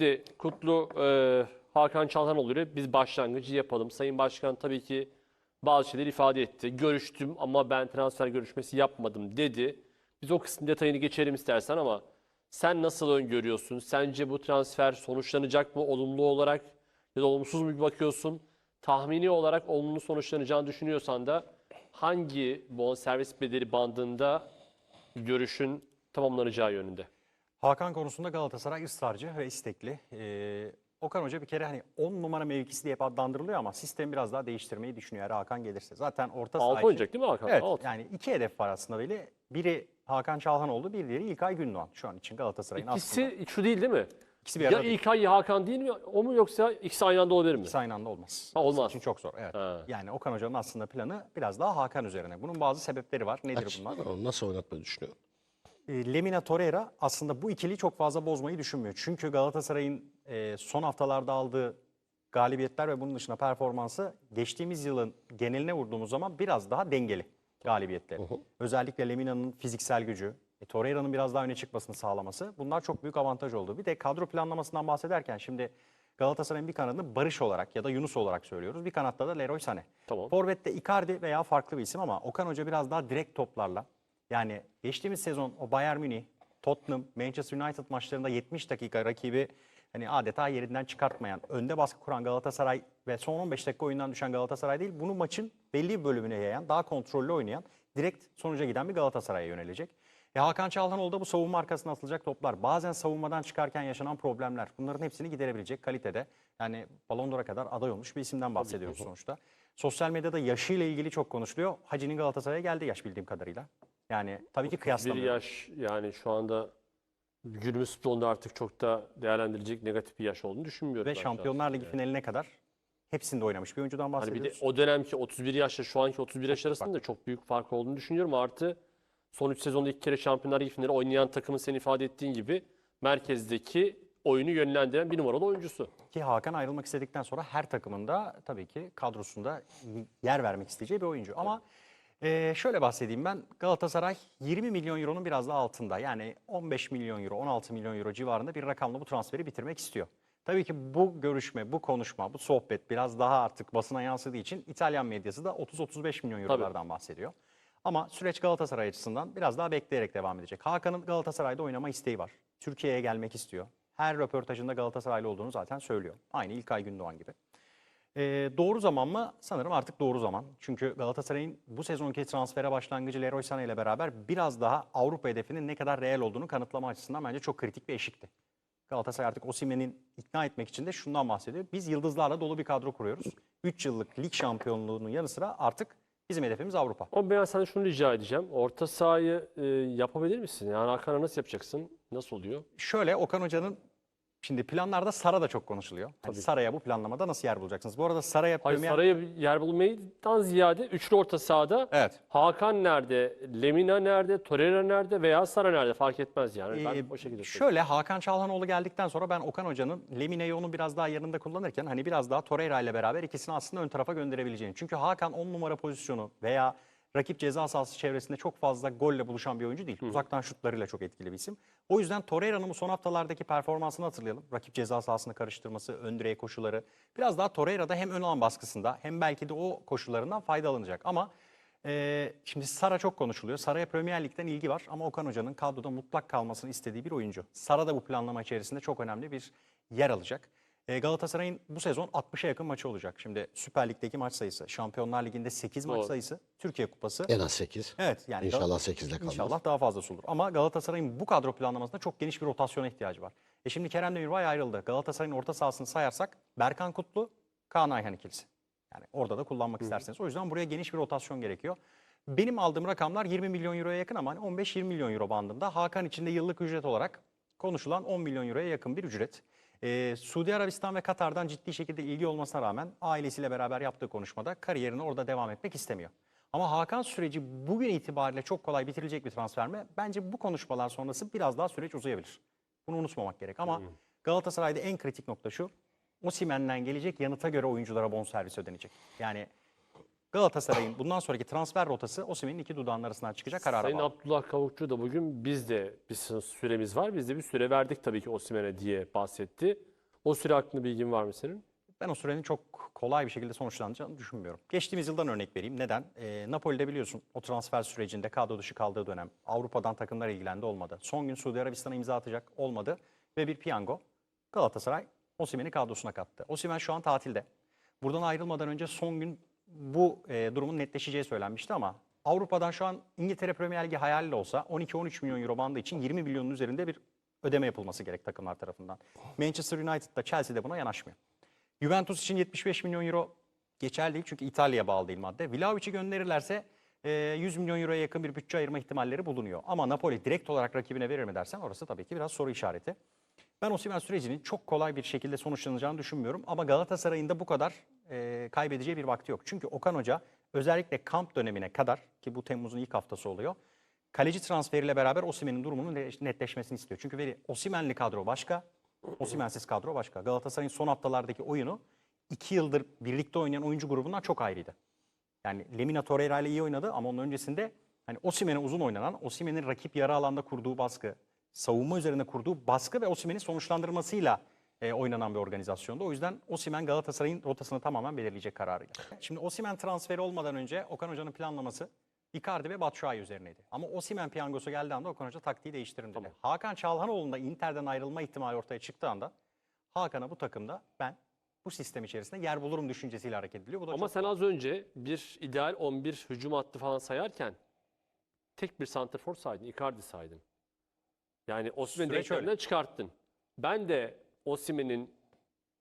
Şimdi Kutlu e, Hakan Çalhanoğlu ile biz başlangıcı yapalım. Sayın Başkan tabii ki bazı şeyleri ifade etti. Görüştüm ama ben transfer görüşmesi yapmadım dedi. Biz o kısmın detayını geçelim istersen ama sen nasıl öngörüyorsun? Sence bu transfer sonuçlanacak mı olumlu olarak ya da olumsuz mu bakıyorsun? Tahmini olarak olumlu sonuçlanacağını düşünüyorsan da hangi bonservis bedeli bandında görüşün tamamlanacağı yönünde? Hakan konusunda Galatasaray ısrarcı ve istekli. Ee, Okan Hoca bir kere hani 10 numara mevkisi diye hep adlandırılıyor ama sistemi biraz daha değiştirmeyi düşünüyor eğer Hakan gelirse. Zaten orta saha Altı için- oynayacak değil mi Hakan? Evet Altı. yani iki hedef var aslında böyle. Biri Hakan Çalhanoğlu, bir diğeri İlkay Gündoğan şu an için Galatasaray'ın aslında. İkisi şu değil değil mi? İkisi bir Ya arada değil. İlkay ya Hakan değil mi? O mu yoksa ikisi aynı anda olabilir mi? İkisi aynı anda olmaz. Ha, olmaz. Bizim için çok zor. Evet. Ha. Yani Okan Hoca'nın aslında planı biraz daha Hakan üzerine. Bunun bazı sebepleri var. Nedir bunlar? Nasıl oynatmayı düşünüyor? E, Lemina Torreira aslında bu ikiliyi çok fazla bozmayı düşünmüyor. Çünkü Galatasaray'ın e, son haftalarda aldığı galibiyetler ve bunun dışında performansı geçtiğimiz yılın geneline vurduğumuz zaman biraz daha dengeli galibiyetleri. Özellikle Lemina'nın fiziksel gücü, e, Torreira'nın biraz daha öne çıkmasını sağlaması bunlar çok büyük avantaj oldu. Bir de kadro planlamasından bahsederken şimdi Galatasaray'ın bir kanadını Barış olarak ya da Yunus olarak söylüyoruz. Bir kanatta da Leroy Sané. Tamam. Forvet'te Icardi veya farklı bir isim ama Okan Hoca biraz daha direkt toplarla. Yani geçtiğimiz sezon o Bayern Münih, Tottenham, Manchester United maçlarında 70 dakika rakibi hani adeta yerinden çıkartmayan, önde baskı kuran Galatasaray ve son 15 dakika oyundan düşen Galatasaray değil, bunu maçın belli bir bölümüne yayan, daha kontrollü oynayan, direkt sonuca giden bir Galatasaray'a yönelecek. E Hakan Çalhanoğlu da bu savunma arkasına atılacak toplar. Bazen savunmadan çıkarken yaşanan problemler. Bunların hepsini giderebilecek kalitede. Yani Ballon d'Or'a kadar aday olmuş bir isimden bahsediyoruz sonuçta. Sosyal medyada yaşıyla ilgili çok konuşuluyor. Hacı'nin Galatasaray'a geldi yaş bildiğim kadarıyla. Yani tabii ki Bir kıyaslamıyorum. yaş yani şu anda günümüz futbolunda artık çok da değerlendirilecek negatif bir yaş olduğunu düşünmüyorum. Ve ben Şampiyonlar. Ligi finaline kadar hepsinde oynamış bir oyuncudan Hani bir de bahsediyoruz. o dönemki 31 yaşla şu anki 31 yaş arasında da çok büyük fark olduğunu düşünüyorum. Artı son 3 sezonda iki kere Şampiyonlar Ligi finali oynayan takımın senin ifade ettiğin gibi merkezdeki oyunu yönlendiren bir numaralı oyuncusu. Ki Hakan ayrılmak istedikten sonra her takımında tabii ki kadrosunda yer vermek isteyeceği bir oyuncu. Ama e, şöyle bahsedeyim ben Galatasaray 20 milyon euronun biraz daha altında yani 15 milyon euro 16 milyon euro civarında bir rakamla bu transferi bitirmek istiyor. Tabii ki bu görüşme, bu konuşma, bu sohbet biraz daha artık basına yansıdığı için İtalyan medyası da 30-35 milyon eurolardan bahsediyor. Ama süreç Galatasaray açısından biraz daha bekleyerek devam edecek. Hakan'ın Galatasaray'da oynama isteği var. Türkiye'ye gelmek istiyor. Her röportajında Galatasaraylı olduğunu zaten söylüyor. Aynı İlkay Gündoğan gibi. Ee, doğru zaman mı? Sanırım artık doğru zaman. Çünkü Galatasaray'ın bu sezonki transfere başlangıcı Leroy Sané ile beraber biraz daha Avrupa hedefinin ne kadar reel olduğunu kanıtlama açısından bence çok kritik bir eşikti. Galatasaray artık Osimhen'in ikna etmek için de şundan bahsediyor. Biz yıldızlarla dolu bir kadro kuruyoruz. 3 yıllık lig şampiyonluğunun yanı sıra artık bizim hedefimiz Avrupa. Ama ben sana şunu rica edeceğim. Orta sahayı e, yapabilir misin? Yani Hakan'a nasıl yapacaksın? Nasıl oluyor? Şöyle Okan Hoca'nın şimdi planlarda Sara da çok konuşuluyor. Hani Sara'ya bu planlamada nasıl yer bulacaksınız? Bu arada Sara'ya Hayır Premier- Saray'a yer bulmaydan ziyade üçlü orta sahada Evet. Hakan nerede, Lemina nerede, Torreira nerede veya Sara nerede fark etmez yani. Ben Ee, o şekilde söyleyeyim. Şöyle Hakan Çalhanoğlu geldikten sonra ben Okan Hoca'nın Lemine'yi onun biraz daha yanında kullanırken hani biraz daha Torreira ile beraber ikisini aslında ön tarafa gönderebileceğini. Çünkü Hakan 10 numara pozisyonu veya rakip ceza sahası çevresinde çok fazla golle buluşan bir oyuncu değil. Uzaktan şutlarıyla çok etkili bir isim. O yüzden Torreira'nın bu son haftalardaki performansını hatırlayalım. Rakip ceza sahasını karıştırması, ön direğe koşuları. Biraz daha Torreira'da hem ön alan baskısında hem belki de o koşullarından faydalanacak. Ama ee, şimdi Sara çok konuşuluyor. Sara'ya Premier Lig'den ilgi var ama Okan Hoca'nın kadroda mutlak kalmasını istediği bir oyuncu. Sara da bu planlama içerisinde çok önemli bir yer alacak. Ee, Galatasaray'ın bu sezon 60'a yakın maçı olacak. Şimdi Süper Lig'deki maç sayısı, Şampiyonlar Ligi'nde 8 maç Doğru. sayısı, Türkiye Kupası. En az 8. Evet yani İnşallah Gal- 8'de kalmaz. İnşallah daha fazlası olur. Ama Galatasaray'ın bu kadro planlamasında çok geniş bir rotasyona ihtiyacı var. E şimdi Kerem Demirbay ayrıldı. Galatasaray'ın orta sahasını sayarsak Berkan Kutlu, Kaan Ayhan ikilisi. Yani orada da kullanmak isterseniz. O yüzden buraya geniş bir rotasyon gerekiyor. Benim aldığım rakamlar 20 milyon euroya yakın ama hani 15-20 milyon euro bandında. Hakan için de yıllık ücret olarak konuşulan 10 milyon euroya yakın bir ücret. Ee, Suudi Arabistan ve Katar'dan ciddi şekilde ilgi olmasına rağmen ailesiyle beraber yaptığı konuşmada kariyerine orada devam etmek istemiyor. Ama Hakan süreci bugün itibariyle çok kolay bitirilecek bir transfer mi? Bence bu konuşmalar sonrası biraz daha süreç uzayabilir. Bunu unutmamak gerek ama Galatasaray'da en kritik nokta şu. Osimhen'den gelecek yanıta göre oyunculara bonservis ödenecek. Yani Galatasaray'ın bundan sonraki transfer rotası Osimhen'in iki dudağının arasından çıkacak karara Sayın bağlı. Abdullah Kavukçu da bugün biz de bir süremiz var. Biz de bir süre verdik tabii ki Osimhen'e diye bahsetti. O süre hakkında bilgin var mı senin? Ben o sürenin çok kolay bir şekilde sonuçlanacağını düşünmüyorum. Geçtiğimiz yıldan örnek vereyim. Neden? Ee, Napoli'de biliyorsun o transfer sürecinde kadro dışı kaldığı dönem Avrupa'dan takımlar ilgilendi olmadı. Son gün Suudi Arabistan'a imza atacak olmadı ve bir piyango Galatasaray Osimhen'i kadrosuna kattı. Osimhen şu an tatilde. Buradan ayrılmadan önce son gün bu e, durumun netleşeceği söylenmişti ama Avrupa'dan şu an İngiltere Premier Ligi hayali olsa 12-13 milyon euro bandı için 20 milyonun üzerinde bir ödeme yapılması gerek takımlar tarafından. Manchester United'da Chelsea de buna yanaşmıyor. Juventus için 75 milyon euro geçerli değil çünkü İtalya'ya bağlı değil madde. Vlahovic'i gönderirlerse e, 100 milyon euroya yakın bir bütçe ayırma ihtimalleri bulunuyor. Ama Napoli direkt olarak rakibine verir mi dersen orası tabii ki biraz soru işareti. Ben Osimhen sürecinin çok kolay bir şekilde sonuçlanacağını düşünmüyorum. Ama Galatasaray'ın da bu kadar e, kaybedeceği bir vakti yok. Çünkü Okan Hoca özellikle kamp dönemine kadar ki bu Temmuz'un ilk haftası oluyor. Kaleci transferiyle beraber Osimhen'in durumunun net- netleşmesini istiyor. Çünkü veri Osimhen'li kadro başka, Osimhen'siz kadro başka. Galatasaray'ın son haftalardaki oyunu iki yıldır birlikte oynayan oyuncu grubundan çok ayrıydı. Yani Lemina Torreira ile iyi oynadı ama onun öncesinde hani Osimhen'e uzun oynanan, Osimhen'in rakip yarı alanda kurduğu baskı, savunma üzerine kurduğu baskı ve Osimhen'in sonuçlandırmasıyla e, oynanan bir organizasyondu. O yüzden Osimhen Galatasaray'ın rotasını tamamen belirleyecek kararıyla. Şimdi Osimhen transferi olmadan önce Okan Hoca'nın planlaması Icardi ve Batshuayi üzerineydi. Ama Osimhen piyangosu geldiği anda Okan Hoca taktiği değiştirin dedi. Hakan Çalhanoğlu'nda Inter'den ayrılma ihtimali ortaya çıktığı anda Hakan'a bu takımda ben bu sistem içerisinde yer bulurum düşüncesiyle hareket ediliyor. Bu da Ama çok sen az önce bir ideal 11 hücum hattı falan sayarken tek bir santrfor saydın, Icardi saydın. Yani Osimhen'i Süreç denkleminden çıkarttın. Ben de Osimhen'in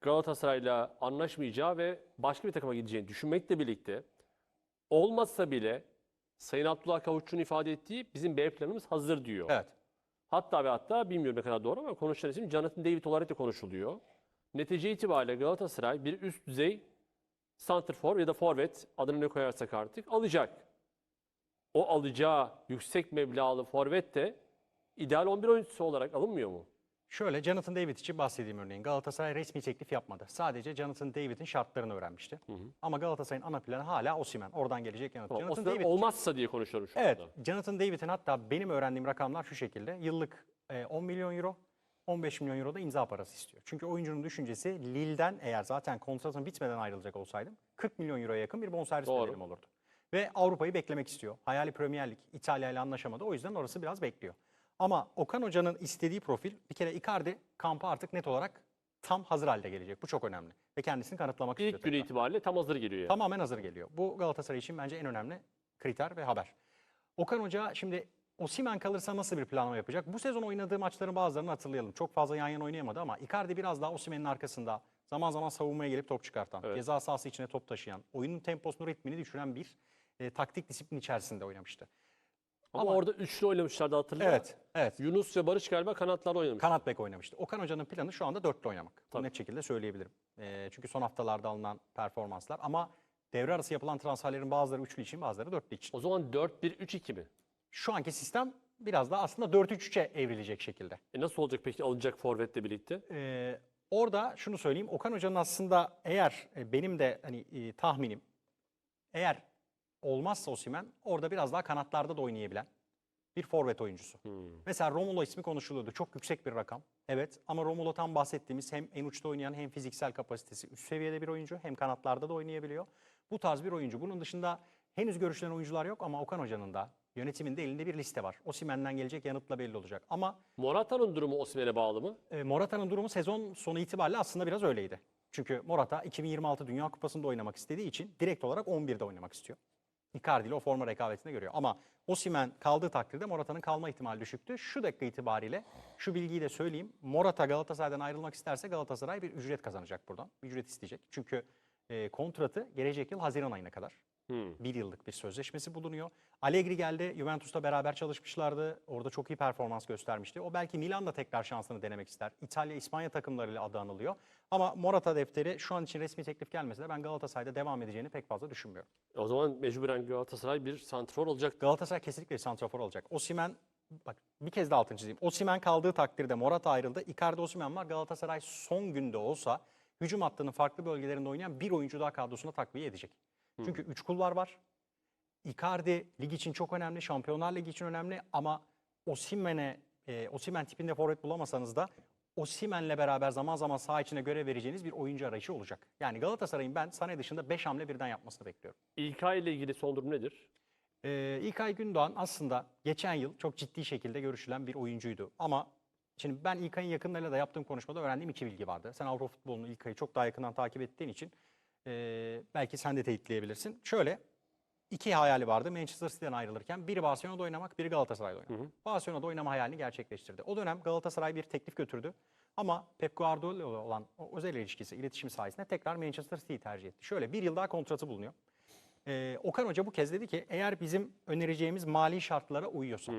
Galatasaray'la anlaşmayacağı ve başka bir takıma gideceğini düşünmekle birlikte olmazsa bile Sayın Abdullah Kavuşçu'nun ifade ettiği bizim B planımız hazır diyor. Evet. Hatta ve hatta bilmiyorum ne kadar doğru ama konuşulan isim Jonathan David olarak da konuşuluyor. Netice itibariyle Galatasaray bir üst düzey santrfor ya da forvet adını ne koyarsak artık alacak. O alacağı yüksek meblağlı forvet de ideal 11 oyuncusu olarak alınmıyor mu? Şöyle Jonathan David için bahsedeyim örneğin. Galatasaray resmi teklif yapmadı. Sadece Jonathan David'in şartlarını öğrenmişti. Ama Galatasaray'ın ana planı hala Osimhen. Oradan gelecek yanıt. Tamam, Jonathan David olmazsa diye konuşuyorum şu Evet, anda. Jonathan David'in hatta benim öğrendiğim rakamlar şu şekilde. Yıllık e, 10 milyon euro, 15 milyon euro da imza parası istiyor. Çünkü oyuncunun düşüncesi Lille'den eğer zaten kontratın bitmeden ayrılacak olsaydım 40 milyon euroya yakın bir bonservis bedelim olurdu. Ve Avrupa'yı beklemek istiyor. Hayali Premier Lig, İtalya ile anlaşamadı. O yüzden orası biraz bekliyor. Ama Okan Hoca'nın istediği profil bir kere Icardi kampa artık net olarak tam hazır halde gelecek. Bu çok önemli. Ve kendisini kanıtlamak istiyor. İlk günü tekrar. itibariyle tam hazır geliyor yani. Tamamen hazır geliyor. Bu Galatasaray için bence en önemli kriter ve haber. Okan Hoca şimdi Osimhen kalırsa nasıl bir planlama yapacak? Bu sezon oynadığı maçların bazılarını hatırlayalım. Çok fazla yan yana oynayamadı ama Icardi biraz daha Osimhen'in arkasında zaman zaman savunmaya gelip top çıkartan, Evet. ceza sahası içine top taşıyan, oyunun temposunu, ritmini düşüren bir e, taktik disiplin içerisinde oynamıştı. Ama, ama- orada üçlü oynamışlardı hatırlıyor Evet, evet. Yunus ve Barış galiba kanatlarda oynamış. Kanat bek oynamıştı. Okan Hoca'nın planı şu anda dörtlü oynamak. Bunu Tabii. net şekilde söyleyebilirim. E, çünkü son haftalarda alınan performanslar ama devre arası yapılan transferlerin bazıları üçlü için bazıları dörtlü için. O zaman 4-1-3-2 mi? şu anki sistem biraz daha aslında 4-3-3'e evrilecek şekilde. E nasıl olacak peki alınacak forvetle birlikte? Ee, orada şunu söyleyeyim. Okan Hoca'nın aslında eğer e, benim de hani e, tahminim eğer olmazsa Osimhen orada biraz daha kanatlarda da oynayabilen bir forvet oyuncusu. Mesela Romulo ismi konuşuluyordu. Çok yüksek bir rakam. Evet ama Romulo tam bahsettiğimiz hem en uçta oynayan hem fiziksel kapasitesi üst seviyede bir oyuncu hem kanatlarda da oynayabiliyor. Bu tarz bir oyuncu. Bunun dışında henüz görüşülen oyuncular yok ama Okan Hoca'nın da yönetimin de elinde bir liste var. Osimhen'den gelecek yanıtla belli olacak. Ama Morata'nın durumu Osimhen'e bağlı mı? e, Morata'nın durumu sezon sonu itibariyle aslında biraz öyleydi. Çünkü Morata 2026 Dünya Kupası'nda oynamak istediği için direkt olarak 11'de oynamak istiyor. Icardi ile o forma rekabetine görüyor. Ama Osimhen kaldığı takdirde Morata'nın kalma ihtimali düşüktü. Şu dakika itibariyle şu bilgiyi de söyleyeyim. Morata Galatasaray'dan ayrılmak isterse Galatasaray bir ücret kazanacak buradan. Ücret isteyecek. Çünkü e, kontratı gelecek yıl Haziran ayına kadar. Hmm. Bir yıllık bir sözleşmesi bulunuyor. Allegri geldi. Juventus'ta beraber çalışmışlardı. Orada çok iyi performans göstermişti. O belki Milan'da tekrar şansını denemek ister. İtalya, İspanya takımlarıyla adı anılıyor. Ama Morata defteri şu an için resmi teklif gelmese de ben Galatasaray'da devam edeceğini pek fazla düşünmüyorum. O zaman mecburen Galatasaray bir santrfor olacak. Galatasaray kesinlikle bir santrafor olacak. Osimhen bak bir kez daha altını çizeyim. Osimhen kaldığı takdirde Morata ayrıldı. Icardi Osimhen var. Galatasaray son günde olsa hücum hattının farklı bölgelerinde oynayan bir oyuncu daha kadrosuna takviye edecek. Çünkü üç kulvar var. Icardi lig için çok önemli, Şampiyonlar Ligi için önemli ama Osimhen'e e, Osimhen tipinde forvet bulamasanız da Osimhen'le beraber zaman zaman saha içine görev vereceğiniz bir oyuncu arayışı olacak. Yani Galatasaray'ın ben Sané dışında 5 hamle birden yapmasını bekliyorum. İlkay ile ilgili son durum nedir? Ee, İlkay Gündoğan aslında geçen yıl çok ciddi şekilde görüşülen bir oyuncuydu. Ama şimdi ben İlkay'ın yakınlarıyla da yaptığım konuşmada öğrendiğim iki bilgi vardı. Sen Avrupa futbolunu İlkay'ı çok daha yakından takip ettiğin için ee, belki sen de teyitleyebilirsin. Şöyle iki hayali vardı Manchester City'den ayrılırken. Biri Barcelona'da oynamak, biri Galatasaray'da oynamak. Barcelona'da oynama hayalini gerçekleştirdi. O dönem Galatasaray bir teklif götürdü. Ama Pep Guardiola olan o özel ilişkisi, iletişim sayesinde tekrar Manchester City'yi tercih etti. Şöyle bir yıl daha kontratı bulunuyor. Ee, Okan Hoca bu kez dedi ki eğer bizim önereceğimiz mali şartlara uyuyorsa,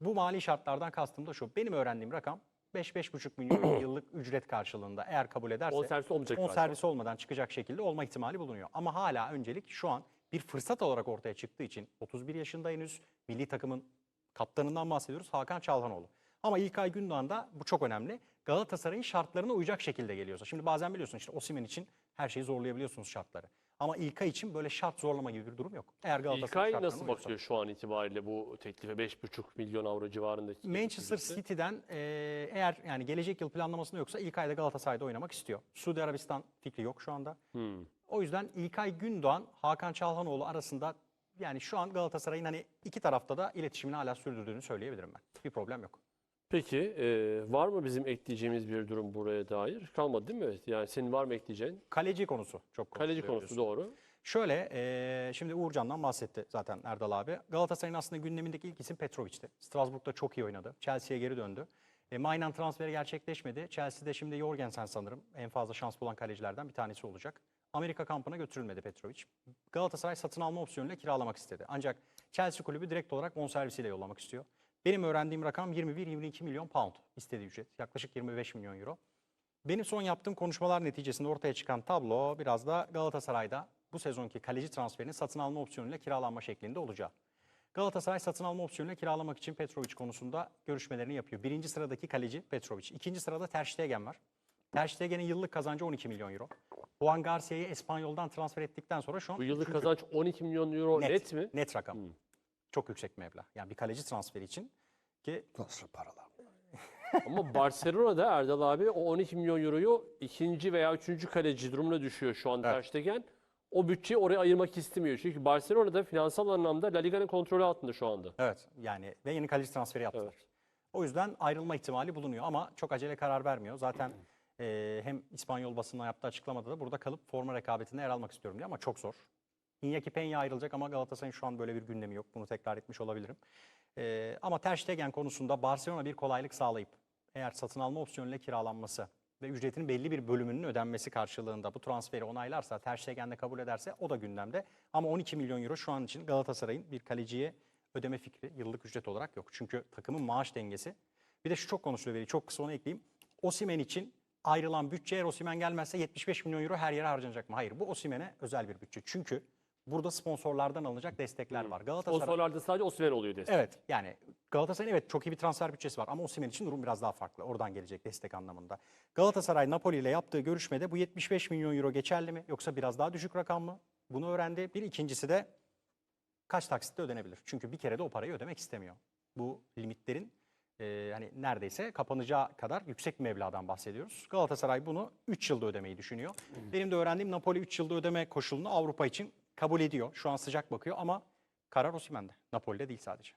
bu mali şartlardan kastım da şu, benim öğrendiğim rakam 5-5,5 milyon yıllık ücret karşılığında eğer kabul ederse On servis olmayacak on servis olmadan çıkacak şekilde olma ihtimali bulunuyor. Ama hala öncelik şu an bir fırsat olarak ortaya çıktığı için 31 yaşında henüz milli takımın kaptanından bahsediyoruz Hakan Çalhanoğlu. Ama İlkay Gündoğan'da bu çok önemli. Galatasaray'ın şartlarına uyacak şekilde geliyorsa. Şimdi bazen biliyorsun işte Osimhen için her şeyi zorlayabiliyorsunuz şartları. Ama İlkay için böyle şart zorlama gibi bir durum yok. Eğer Galatasaray İlkay nasıl bakıyor şu an itibariyle bu teklife 5,5 milyon avro civarındaki? Manchester? City'den e, eğer yani gelecek yıl planlamasında yoksa İlkay da Galatasaray'da oynamak istiyor. Suudi Arabistan fikri yok şu anda. Hmm. O yüzden İlkay Gündoğan, Hakan Çalhanoğlu arasında yani şu an Galatasaray'ın hani iki tarafta da iletişimini hala sürdürdüğünü söyleyebilirim ben. Bir problem yok. Peki e, var mı bizim ekleyeceğimiz bir durum buraya dair? Kalmadı değil mi? Yani senin var mı ekleyeceğin? Kaleci konusu çok Kaleci konuşuluyor konusu biliyorsun. doğru. Şöyle e, şimdi Uğurcan'dan bahsetti zaten Erdal abi. Galatasaray'ın aslında gündemindeki ilk isim Petrovic'ti. Strasbourg'da çok iyi oynadı. Chelsea'ye geri döndü. E, Mainan transferi gerçekleşmedi. Chelsea'de şimdi Jorgensen sanırım en fazla şans bulan kalecilerden bir tanesi olacak. Amerika kampına götürülmedi Petrovic. Galatasaray satın alma opsiyonuyla kiralamak istedi. Ancak Chelsea kulübü direkt olarak bonservisiyle yollamak istiyor. Benim öğrendiğim rakam 21-22 milyon pound istediği ücret. Yaklaşık 25 milyon euro. Benim son yaptığım konuşmalar neticesinde ortaya çıkan tablo biraz da Galatasaray'da bu sezonki kaleci transferinin satın alma opsiyonuyla kiralanma şeklinde olacağı. Galatasaray satın alma opsiyonuyla kiralamak için Petrovic konusunda görüşmelerini yapıyor. Birinci sıradaki kaleci Petrovic. İkinci sırada Ter Stegen var. Ter Stegen'in yıllık kazancı 12 milyon euro. Juan Garcia'yı Espanyol'dan transfer ettikten sonra şu an Bu yıllık üçüncü. kazanç 12 milyon euro net, mi? Net rakam. Çok yüksek meblağ. Yani bir kaleci transferi için ki Nasıl paralar? Ama Barcelona'da Erdal abi o 12 milyon euroyu ikinci veya üçüncü kaleci durumuna düşüyor şu an Ter Stegen. O bütçeyi oraya ayırmak istemiyor. Çünkü Barcelona'da finansal anlamda La Liga'nın kontrolü altında şu anda. Evet yani ve yeni kaleci transferi yaptılar. Evet. O yüzden ayrılma ihtimali bulunuyor ama çok acele karar vermiyor. Zaten e, hem İspanyol basınına yaptığı açıklamada da burada kalıp forma rekabetinde yer almak istiyorum diyor ama çok zor. Iñaki Peña ayrılacak ama Galatasaray'ın şu an böyle bir gündemi yok. Bunu tekrar etmiş olabilirim. E, ama Ter Stegen konusunda Barcelona bir kolaylık sağlayıp eğer satın alma opsiyonuyla kiralanması ve ücretin belli bir bölümünün ödenmesi karşılığında bu transferi onaylarsa, Ter Stegen de kabul ederse o da gündemde. Ama 12 milyon euro şu an için Galatasaray'ın bir kaleciye ödeme fikri yıllık ücret olarak yok. Çünkü takımın maaş dengesi. Bir de şu çok konuşuluyor veri, çok kısa onu ekleyeyim. Osimhen için ayrılan bütçe eğer Osimhen gelmezse 75 milyon euro her yere harcanacak mı? Hayır bu Osimhen'e özel bir bütçe. Çünkü burada sponsorlardan alınacak destekler var. Galatasaray Sponsorlarda sadece Osimhen oluyor destek. Evet yani Galatasaray'ın evet çok iyi bir transfer bütçesi var ama Osimhen için durum biraz daha farklı. Oradan gelecek destek anlamında. Galatasaray Napoli ile yaptığı görüşmede bu 75 milyon euro geçerli mi yoksa biraz daha düşük rakam mı? Bunu öğrendi. Bir ikincisi de kaç taksitte ödenebilir? Çünkü bir kere de o parayı ödemek istemiyor. Bu limitlerin e, hani neredeyse kapanacağı kadar yüksek bir meblağdan bahsediyoruz. Galatasaray bunu 3 yılda ödemeyi düşünüyor. Benim de öğrendiğim Napoli 3 yılda ödeme koşulunu Avrupa için kabul ediyor. Şu an sıcak bakıyor ama karar Osimhen'de. Napoli'de değil sadece.